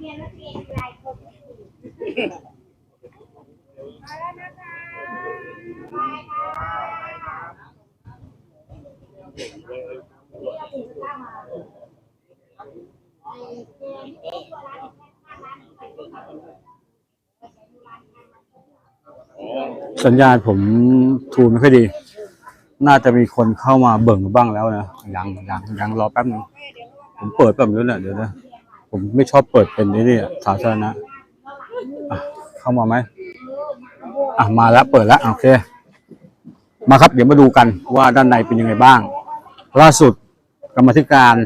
เรียนนักเรียนหลายคนมาแล้วนะคะบายค่ะนี่เราถึงจะมสัญญาณผมทูไม่ค่อยดี น่าจะมีคนเข้ามาเบิ่งบ้างแล้วนะ ยังยังยังรอแป๊บนึง ผมเปิดแบบนี้แหละเดี๋ยวนะ ผมไม่ชอบเปิดเป็นนี่นี่สาธารณะอะเข้ามาไหมอะมาแล้วเปิดแล้วโอเค มาครับเดี๋ยวมาดูกันว่าด้านในเป็นยังไงบ้าง ล่าสุดกรรมธิการ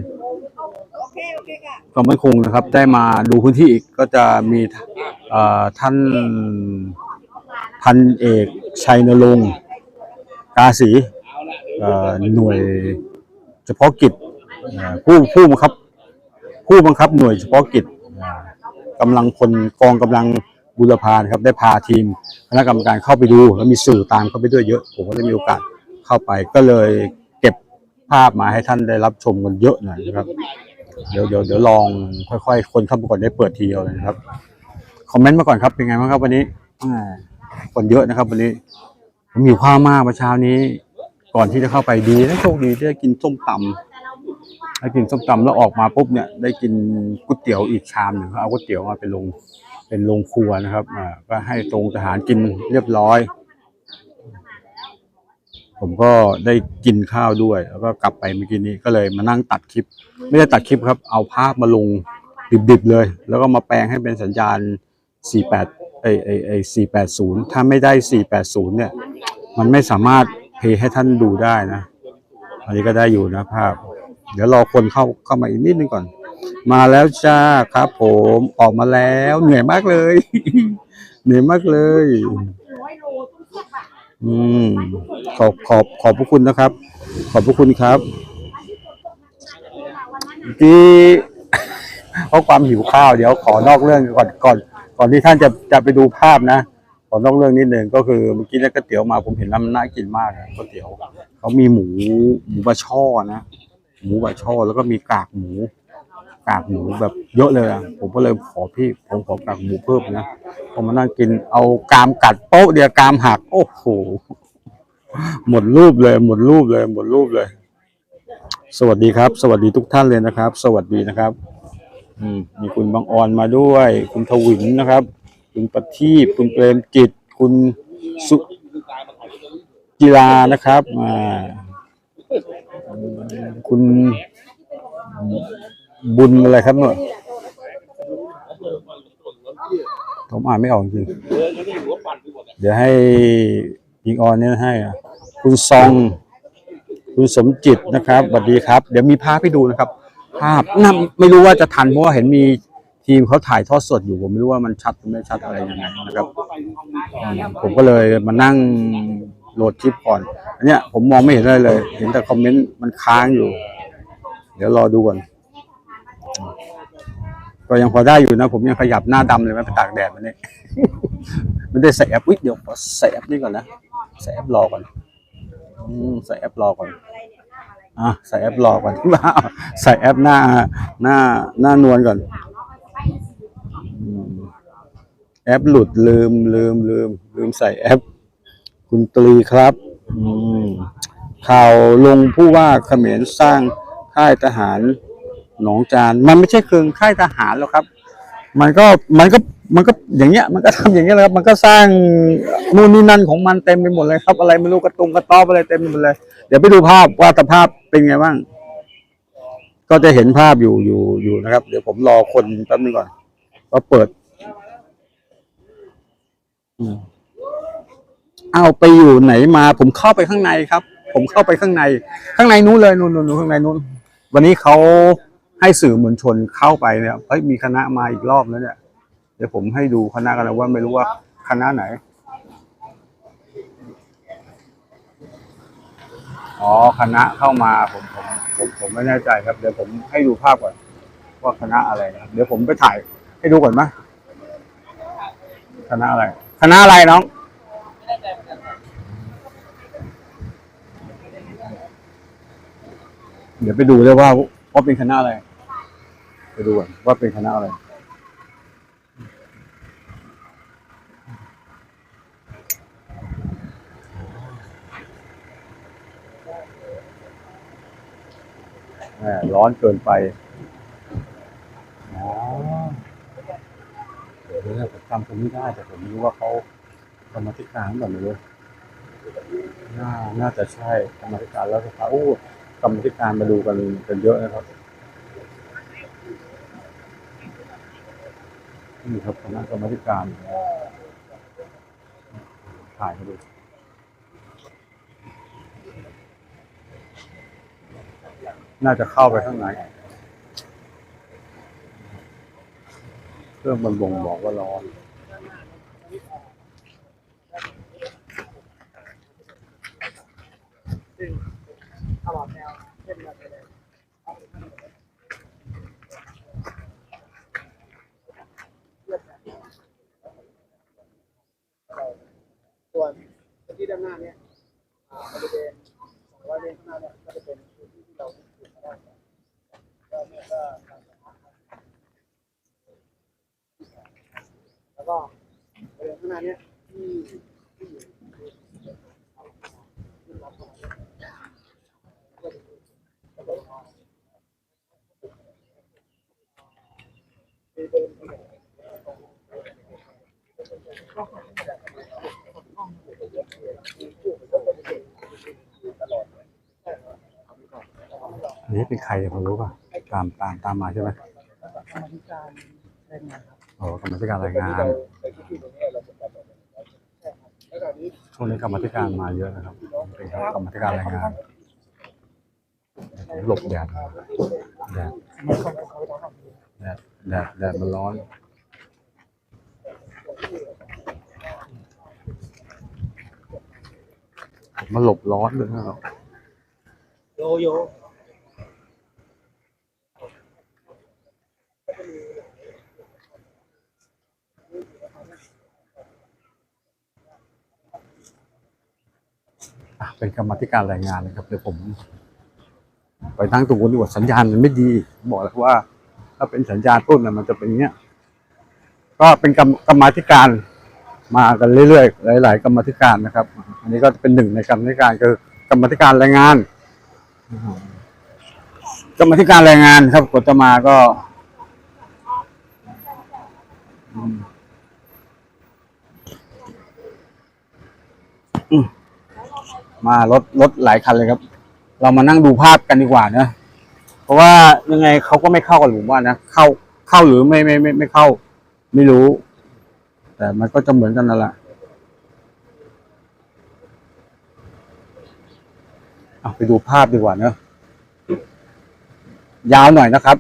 ความมั่นคงนะครับ ได้มาดูพื้นที่อีกก็จะมีท่านพันเอกชัยนรงค์กาสีหน่วยเฉพาะกิจผู้ผู้บังคับ ผู้บังคับหน่วยเฉพาะกิจเอ่อกำลังพลกองกำลังบุรพานครับได้พาทีมคณะกรรมการเข้าไปดู แล้วมีสื่อตามเข้าไปด้วยเยอะ ผมก็ได้มีโอกาสเข้าไป ก็เลยเก็บภาพมาให้ท่านได้รับชมกันเยอะหน่อยนะครับ เดี๋ยวเดี๋ยวเดี๋ยวลองค่อยๆ คนเข้าไปก่อนได้เปิดทีเดียวเลยนะครับคอมเมนต์มาก่อนครับเป็นไงบ้างครับวันนี้คนเยอะนะครับ วันนี้ผมหิวข้าวมากเมื่อเช้านี้ ก่อนที่จะเข้าไปดีนะโชคดีที่ได้กินส้มตำ ได้กินส้มตำแล้วออกมาปุ๊บเนี่ยได้กินก๋วยเตี๋ยวอีกชามหนึ่งเขาเอาก๋วยเตี๋ยวมาเป็นโรงเป็นโรงครัวนะครับอ่าก็ให้ตรงทหารกินเรียบร้อย ผมก็ได้กินข้าวด้วย แล้วก็กลับไปเมื่อกี้นี้ก็เลยมานั่งตัดคลิป ไม่ได้ตัดคลิปครับ เอาภาพมาลงดิบๆเลย แล้วก็มาแปลงให้เป็นสัญญาณ 48ไอไอไอ480 ถ้าไม่ได้ 480 เนี่ย มันไม่สามารถเพย์ให้ท่านดูได้นะ อันนี้ก็ได้อยู่นะภาพ เดี๋ยวรอคนเข้าเข้ามาอีกนิดนึงก่อน มาแล้วจ้าครับ ผมออกมาแล้วเหนื่อยมากเลย เหนื่อยมากเลย อืมขอบขอบขอบพระคุณนะครับ ขอบพระคุณครับเมื่อกี้เพราะความหิวข้าวเดี๋ยวขอนอกเรื่องก่อนก่อน ก่อนที่ท่านจะจะไปดูภาพนะขอนอกเรื่องนิดหนึ่งก็คือเมื่อกี้ได้ก๋วยเตี๋ยวมาผมเห็นแล้วมันน่ากินมากอะก๋วยเตี๋ยวเขามีหมูหมูบะช่อนะ หมูบช่อแล้วก็มีกากหมู กากหมูแบบเยอะเลยอะผมก็เลยขอพี่ผมขอกากหมูเพิ่มนะพอมานั่งกินเอากามกัดโป๊ะเดียวกามหัก โอ้โหหมดรูปเลย หมดรูปเลย หมดรูปเลย สวัสดีครับ สวัสดีทุกท่านเลยนะครับ สวัสดีนะครับ อืมมีคุณบางออนมาด้วย คุณทวินนะครับ คุณประทีปคุณเปรมจิต คุณสุกีฬานะครับ อ่า คุณบุญอะไรครับเนี่ยผมอ่านไม่ออกจริง เดี๋ยวให้ยิงออนเนี่ยให้อะคุณซอง คุณสมจิตนะครับสวัสดีครับ เดี๋ยวมีภาพให้ดูนะครับ ภาพน่าไม่รู้ว่าจะทันเพราะว่าเห็นมีทีมเขาถ่ายทอดสดอยู่ผมไม่รู้ว่ามันชัดหรือไม่ชัดอะไรยังไงนะครับ ผมก็เลยมานั่ง โหลดคลิปก่อน อันเนี้ยผมมองไม่เห็นอะไรเลย เห็นแต่คอมเมนต์มันค้างอยู่ เดี๋ยวรอดูก่อน ก็ยังพอได้อยู่นะ ผมยังขยับหน้าดำเลยไม่ไปตากแดดวันนี้ไม่ได้ใส่แอปอุ๊ยเดี๋ยวขอใส่แอปนี่ก่อนนะใส่แอปรอก่อนอืมใส่แอปรอก่อนอะใส่แอปรอก่อนใส่แอปหน้า หน้าหน้านวลก่อนแอปหลุดลืมลืมลืมลืมใส่แอป คุณตรีครับอืมข่าวลงผู้ว่าเขมรสร้างค่ายทหารหนองจาน มันไม่ใช่เคืองค่ายทหารหรอกครับ มันก็มันก็มันก็อย่างเงี้ย มันก็ทำอย่างเงี้ยแหละครับ มันก็สร้างนู่นนี่นั่นของมันเต็มไปหมดเลยครับ อะไรไม่รู้กระตุงกระต๊อบอะไรเต็มไปหมดเลย เดี๋ยวไปดูภาพว่าสภาพเป็นไงบ้าง ก็จะเห็นภาพอยู่อยู่อยู่นะครับ เดี๋ยวผมรอคนแป๊บนึงก่อนก็เปิด อืม เอาไปอยู่ไหนมา ผมเข้าไปข้างในครับ ผมเข้าไปข้างใน ข้างในนู้นเลยนู้นนู้นข้างในนู้น วันนี้เขาให้สื่อมวลชนเข้าไปเนี่ยเฮ้ยมีคณะมาอีกรอบแล้วเนี่ย เดี๋ยวผมให้ดูคณะกันนะว่าไม่รู้ว่าคณะไหนอ๋อคณะเข้ามาผมผมผมผมไม่แน่ใจครับ เดี๋ยวผมให้ดูภาพก่อน ว่าคณะอะไรนะเดี๋ยวผมไปถ่ายให้ดูก่อนไหมคณะอะไร คณะอะไรน้อง เดี๋ยวไปดูได้ว่าว่าเป็นคณะอะไร ไปดูก่อนว่าเป็นคณะอะไร ร้อนเกินไปเดี๋ยวเราจะจำตรงนี้ได้แต่ผมรู้ว่าเขากรรมธิการแบบนี้น่า น่าจะใช่กรรมธิการแล้วสภาอู้ กรรมธิการมาดูกันกันเยอะนะครับนี่ครับคณะกรรมธิการถ่ายมาดูน่าจะเข้าไปข้างในเครื่องมันบ่งบอกว่าร้อนตลอดแนวเส้นเราไปเลย ส่วนพื้นที่ด้านหน้าเนี่ยอ่าบริเวณสองร้อยเมตรข้างหน้าเนี่ยก็จะเป็นพื้นที่ที่เราถูกมาได้ก็เนี่ยก็การสัมผัสแล้วก็บริเวณข้างหน้าเนี่ยที่ที่อยู่ที่เราเข้ามาเนี่ย อั นนี้เป็นใครผมรู้ป่ะ ตามตามตามมาใช่ไหมกรรมธิการแรงานครับโอ้กรรมธิการรายงานช่วงนี้กรรมธิการมาเยอะนะครับเป็นกรรมธิการรายงานหลบแดดแดดแดดแดดแดดมันร้อนมันหลบร้อนเลยนะครับโยโย เป็นกรรมธิการรายงานนะครับเดี๋ยวผม ไปตั้งตรงนู้นดีกว่าสัญญาณมันไม่ดี บอกแล้วว่า ถ้าเป็นสัญญาณต้นนะมันจะเป็นอย่างเงี้ยก็เป็นกรรมกรรมธิการมากันเรื่อยๆหลาย ๆ กรรมธิการนะครับ อันนี้ก็เป็นหนึ่งในกรรมธิการคือกรรมธิการรายงานกรรมธิการรายงานครับกฎจะมาก็ อืมอืม มารถรถหลายคันเลยครับ เรามานั่งดูภาพกันดีกว่านะเพราะว่ายังไงเขาก็ไม่เข้ากันหรือว่านะเข้าเข้าหรือไม่ไม่ไม่ไม่เข้า ไม่รู้ แต่มันก็จะเหมือนกันนั่นแหละเอาไปดูภาพดีกว่าเนอะยาวหน่อยนะครับ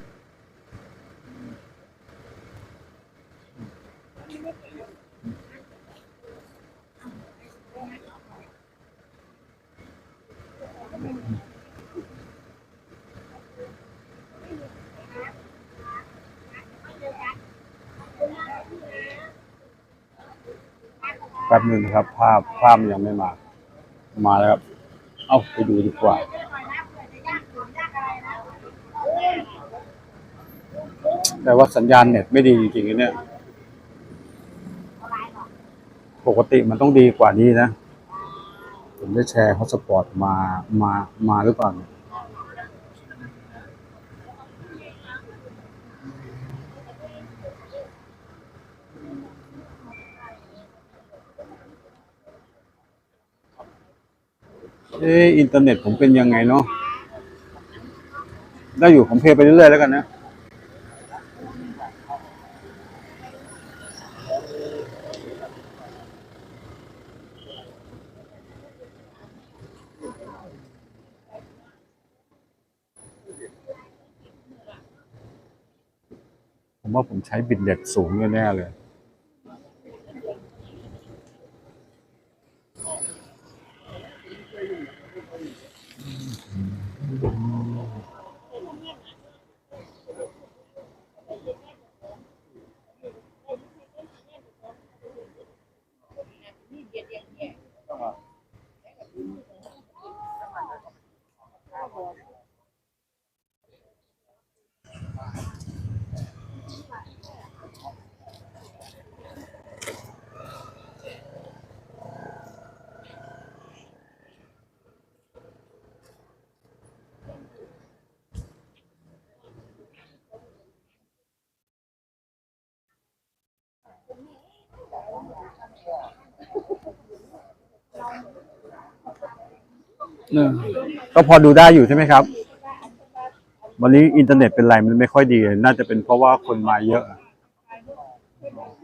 แป๊บนึงนะครับ ภาพภาพยังไม่มา มาแล้วครับ เอาไปดูดีกว่าแต่ว่าสัญญาณเน็ตไม่ดีจริงๆเนี่ย ปกติมันต้องดีกว่านี้นะ ผมได้แชร์ฮอสปอร์ตมา มา มาหรือเปล่าเนี่ย เอะอินเทอร์เน็ตผมเป็นยังไงเนาะได้อยู่ผมเพลยไปเรื่อยๆแล้วกันนะผมว่าผมใช้บิตเน็ตสูงแน่ๆเลย ก็พอดูได้อยู่ใช่ไหมครับ วันนี้อินเทอร์เน็ตเป็นไรมันไม่ค่อยดี น่าจะเป็นเพราะว่าคนมาเยอะ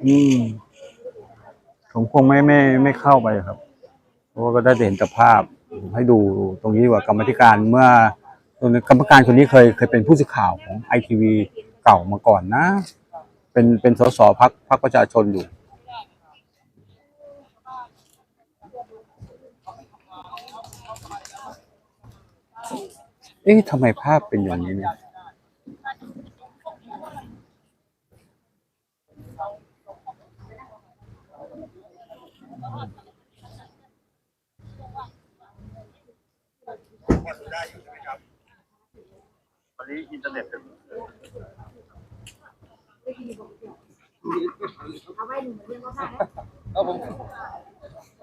อืมผมคงไม่ไม่ไม่เข้าไปครับ เพราะว่าก็ได้แต่เห็นแต่ภาพ ให้ดูตรงนี้ดีกว่ากรรมธิการเมื่อกรรมการคนนี้เคยเคยเป็นผู้สื่อข่าวของไอทีวีเก่ามาก่อนนะ เป็นเป็นสสพักพักประชาชนอยู่ เอ๊ะทำไมภาพเป็นอย่างนี้เนี่ยวันนี้อินเทอร์เน็ตเป็นเอาไว้หนึ่งเรื่องก็ได้นะเอาผม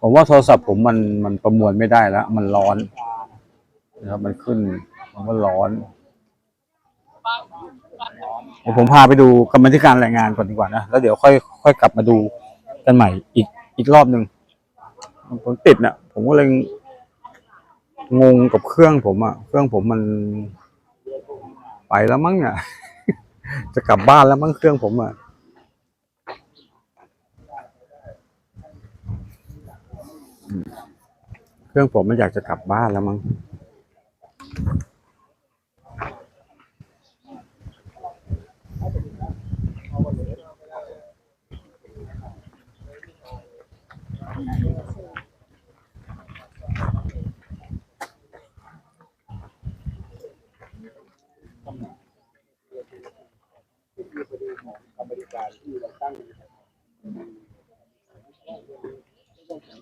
ผมว่าโทรศัพท์ผมมันมันประมวลไม่ได้แล้ว มันร้อนนะครับมันขึ้นผมว่าร้อนเดี๋ยวผมพาไปดูกรรมธิการรายงานก่อนดีกว่านะแล้วเดี๋ยวค่อยค่อยกลับมาดูกันใหม่อีกอีกรอบหนึ่งผมติดนะผมก็เลย งงกับเครื่องผมอะเครื่องผมมันไปแล้วมั้งอะจะกลับบ้านแล้วมั้งเครื่องผมอะเครื่องผมมันอยากจะกลับบ้านแล้วมั้ง กรรมธิการที่เราตั้งแต่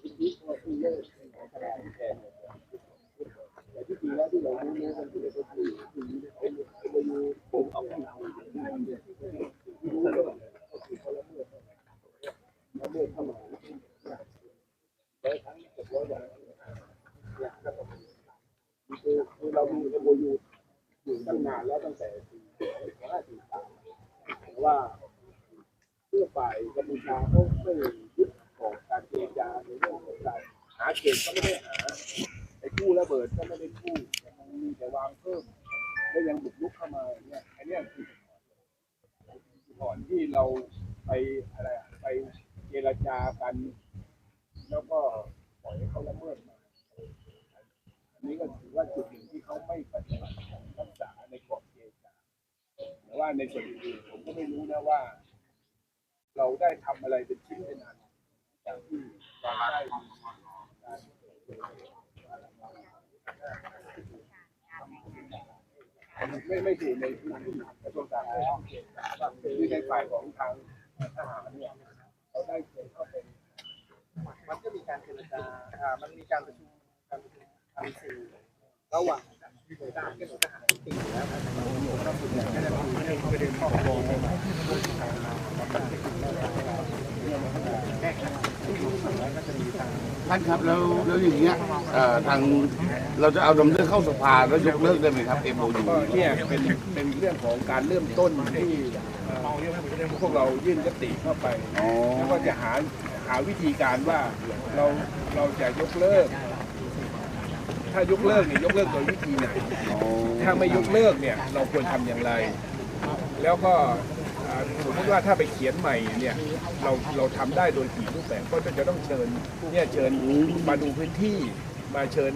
ที่จริงแล้วที่เรารู้รู้กันอยู่ก็คือคือเป็นเป็นผมเอาข้างหลังที่รู้ก็คือเขาละเมิดละเมิดเข้ามาแล้วทั้งจบแล้วอย่างเนี่ยก็ต้องคือคือเรามีเอ็มโอยูอยู่ตั้งนานแล้วตั้งแต่ปีห้าสี่สามแต่ว่า เพื่อฝ่ายกัมพูชาเขาไม่ยึดของการเจรจาในเรื่องของการหาเขตก็ไม่ได้หาไอ้ กู้ระเบิดก็ไม่ได้กู้มันมีแต่วางเพิ่ม แล้วยังบุกรุกเข้ามาอย่างเนี่ยอันเนี้ยคือก่อนที่เราไปอะไรอะไปเจรจากัน แล้วก็ปล่อยให้เขาละเมิดมาอันนี้ก็ถือว่าจุดหนึ่งที่เขาไม่ปฏิบัติรักษาในกรอบเจรจาแต่ว่าในส่วนอื่นๆผมก็ไม่รู้นะว่า เราได้ทำอะไรเป็นชิ้นเป็นอันอย่างที่เราได้มีการไม่ไม่ถูกในพื้นที่กระทรวงต่าง ประเทศคือในฝ่ายของทางทหารเนี่ยเราได้เคยเข้าเปมันก็มีการเจรจาอ่ามันมีการประชุมการประชุมทางสื่อระหว่างหน่วยทหารกับหน่วยทหารจริงอยู่แล้วนะครับเราส่วนใหญ่ก็จะมีประเด็นประเด็นข้อตกลงในหมาย ท่านครับแล้วแล้วอย่างเงี้ยเอ่อทางเราจะเอาดำเนินเข้าสภาแล้วยกเลิกได้ไหมครับเอ็มโอยูก็เนี่ยเป็นเป็นเรื่องของการเริ่มต้นที่เอ่อพวกเรายื่นยติเข้าไป อ๋อแล้วก็จะหาหาวิธีการว่าเราเราจะยกเลิก ถ้ายกเลิกเนี่ยยกเลิกโดยวิธีไหน ถ้าไม่ยกเลิกเนี่ยเราควรทำอย่างไร แล้วก็อ่า สมมติว่าถ้าไปเขียนใหม่เนี่ยเราเราทำได้โดยกี่รูปแบบก็จะต้องเชิญเนี่ยเชิญมาดูพื้นที่ มาเชิญ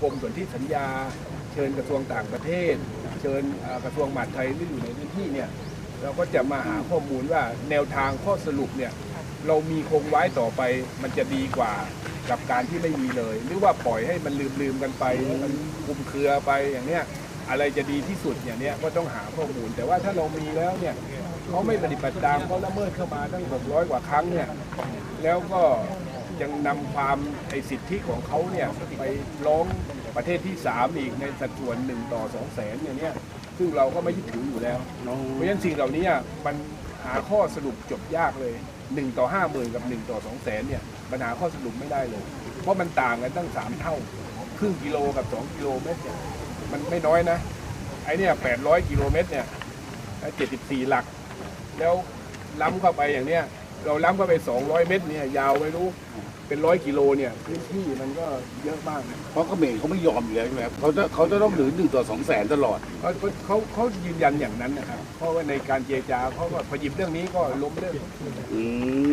กรมสนธิสัญญา เชิญกระทรวงต่างประเทศ เชิญกระทรวงมหาดไทยที่อยู่ในพื้นที่เนี่ยเราก็จะมาหาข้อมูลว่าแนวทางข้อสรุปเนี่ยเรามีคงไว้ต่อไปมันจะดีกว่ากับการที่ไม่มีเลย หรือว่าปล่อยให้มันลืมลืมกันไปมันคุมเครือไปอย่างเนี้ยอะไรจะดีที่สุดอย่างเนี้ยก็ต้องหาข้อมูล แต่ว่าถ้าเรามีแล้วเนี่ย เขาไม่ปฏิบัติตามเขาละเมิดเข้ามาตั้ง 600 กว่าครั้งเนี่ยแล้วก็ยังนำความไอสิทธิของเขาเนี่ยไปร้องประเทศที่ 3 อีกในสัดส่วน 1 ต่อ 2 แสนอย่างเนี้ยซึ่งเราก็ไม่ยึดถืออยู่แล้ว เพราะฉะนั้นสิ่งเหล่านี้มันหาข้อสรุปจบยากเลย 1 ต่อ 5 0,000 กับ 1 ต่อ 2 แสนเนี่ยมันหาข้อสรุปไม่ได้เลย เพราะมันต่างกันตั้ง 3 เท่า ครึ่งกิโลกับ 2 กิโลเมตร มันไม่น้อยนะ ไอเนี่ย800 กิโลเมตรเนี่ย74 หลัก แล้วล้ำเข้าไปอย่างเนี้ยเราล้ำเข้าไป 200 เมตรเนี่ยยาวไม่รู้เป็นร้อยกิโลเนี่ยพื้นที่มันก็เยอะมากนะเพราะเขมรเขาไม่ยอมอยู่แล้วใช่ไหมครับเขาจะเขาจะต้องหรือหนึ่งต่อสองแสนตลอดเขาเขาเขายืนยันอย่างนั้นนะครับเพราะว่าในการเจรจาเขาก็พอหยิบเรื่องนี้ก็ล้มเรื่องอื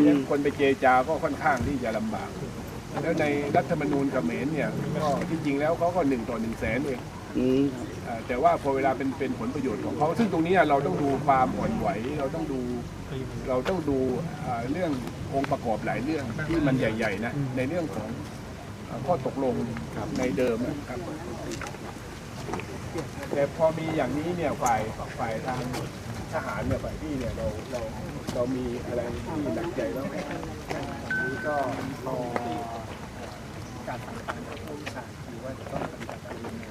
เรื่อมงคนไปเจรจาก็ค่อนข้างที่จะลำบาก แล้วในรัฐธรรมนูญเขมรเนี่ยก็ที่จริงแล้วเขาก็หนึ่งต่อหนึ่งแสนเองอืมอ่า แต่ว่าพอเวลาเป็นเป็นผลประโยชน์ของเขาซึ่งตรงนี้เราต้องดูความอ่อนไหวเราต้องดูเราต้องดูเรื่ององค์ประกอบหลายเรื่องที่มันใหญ่ๆนะในเรื่องของข้อตกลงในเดิมนะครับ แต่พอมีอย่างนี้เนี่ยฝ่ายฝ่ายทางทหารเนี่ยฝ่ายที่เนี่ยเราเราเรามีอะไรที่หนักใจบ้างไหมนี้ก็พอการสั่งการของผู้บัญชาคือว่าต้องปฏิบัติตามยังไง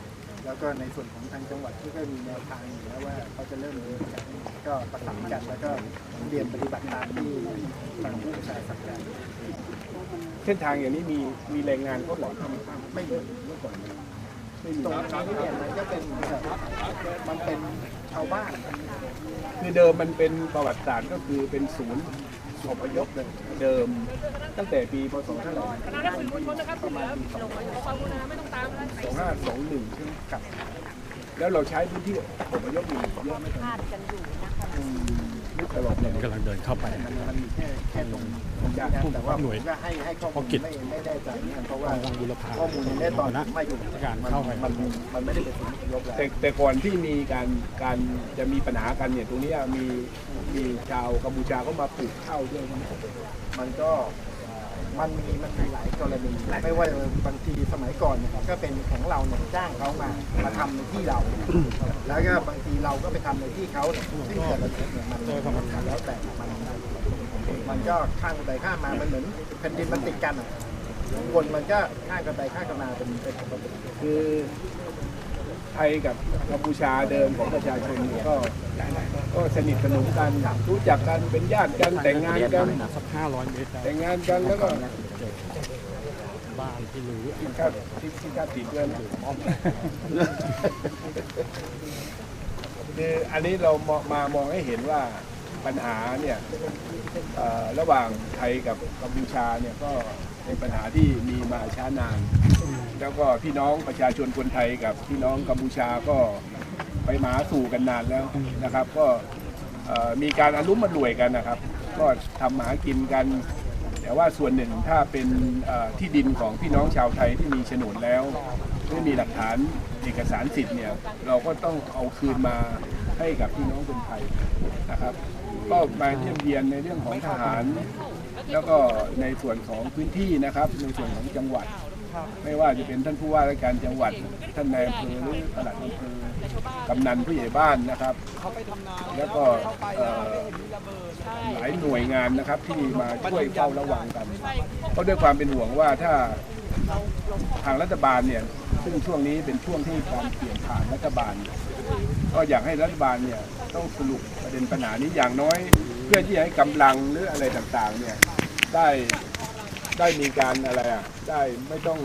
แล้วก็ในส่วนของทางจังหวัดที่ก็มีแนวทางอยู่แล้วว่าเขาจะเริ่มดำเนินการก็ประสานกันแล้วก็เรียนปฏิบัติตามที่ทางผู้บัญชาสั่งการเส้นทางอย่างนี้มีมีแรงงานเขาบอกทำไม่มีเมื่อก่อนไม่มีตรงนี้เนี่ยมันก็เป็นมันเป็นชาวบ้าน คือเดิมมันเป็นประวัติศาสตร์ก็คือเป็นศูนย์ อพยพเลยเดิม ตั้งแต่ปีพศเท่าไหร่ประมาณปีสองสองห้าสองหนึ่งใช่ไหมครับ แล้วเราใช้พื้นที่อพยพอยู่เยอะไหมครับ คาดกันอยู่นะคะอืมนึกตลอดเลยกำลังเดินเข้าไปมันมีแค่แค่ตรงผู้แต่ว่าผมก็ให้ให้ข้อมูลไม่ไม่ได้ใจเนี่ยเพราะว่าทางบุรพาข้อมูลในตอนที่มาอยู่การมันเข้าไปมันมันไม่ได้เป็นสิ่งที่ยกแล้วแต่แต่ก่อนที่มีการการจะมีปัญหากันเนี่ยตรงนี้มีมีชาวกัมพูชาเข้ามาปลูกข้าวด้วยมันก็ มันมีมันมีหลายกรณีไม่ว่าบางทีสมัยก่อนเนี่ยก็เป็นของเราเนี่ยจ้างเขามามาทำในที่เรา แล้วก็บางทีเราก็ไปทำในที่เขาเนี่ยซึ่งแต่ละจุดเนี่ยมันมันแล้วแต่มันมันก็ข้ามกันไปข้ามมามันเหมือนแผ่นดินมันติดกันอะคนมันก็ข้ามกันไปข้ามกันมาเป็นเป็นปกติคือไทยกับกัมพูชาเดิมของประชาชนเนี่ยก็ ก็สนิทสนมกันรู้จักกันเป็นญาติกันแต่งงานกันสักห้าร้อยเมตรแต่งงานกันแล้วก็บ้านที่รู้ที่คาดที่ที่คาดติดด้วยนะคืออันนี้เรามองมามองให้เห็นว่าปัญหาเนี่ยเอ่อระหว่างไทยกับกัมพูชาเนี่ยก็เป็นปัญหาที่มีมาช้านาน แล้วก็พี่น้องประชาชนคนไทยกับพี่น้องกัมพูชาก็ ไปมาสู่กันนานแล้วนะครับ ก็มีการอารมณ์มารวยกันนะครับ ก็ทำหมากินกัน แต่ว่าส่วนหนึ่งถ้าเป็นที่ดินของพี่น้องชาวไทยที่มีโฉนดแล้วไม่มีหลักฐานเอกสารสิทธิ์เนี่ยเราก็ต้องเอาคืนมาให้กับพี่น้องคนไทยนะครับ ก็มาเยี่ยมเยียนในเรื่องของทหาร แล้วก็ในส่วนของพื้นที่นะครับ ในส่วนของจังหวัด ไม่ว่าจะเป็นท่านผู้ว่าราชการจังหวัด ท่านนายอำเภอหรือปลัดอำเภอกำนันผู้ใหญ่บ้านนะครับ แล้วก็เอ่อหลายหน่วยงานนะครับที่มาช่วยเฝ้าระวังกันเพราะด้วยความเป็นห่วงว่าถ้าทางรัฐบาลเนี่ยซึ่งช่วงนี้เป็นช่วงที่การเปลี่ยนผ่านรัฐบาล ก็อยากให้รัฐบาลเนี่ยต้องสรุปประเด็นปัญหานี้อย่างน้อย เพื่อที่จะให้กำลังหรืออะไรต่างๆเนี่ยได้ ได้มีการอะไรอะได้ไม่ต้อง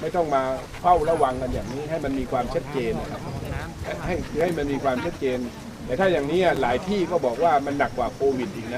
ไม่ต้องมาเฝ้าระวังกันอย่างนี้ให้มันมีความชัดเจนนะครับให้ให้มันมีความชัดเจน แต่ถ้าอย่างนี้อะหลายที่ก็บอกว่ามันหนักกว่าโควิดอีกนะ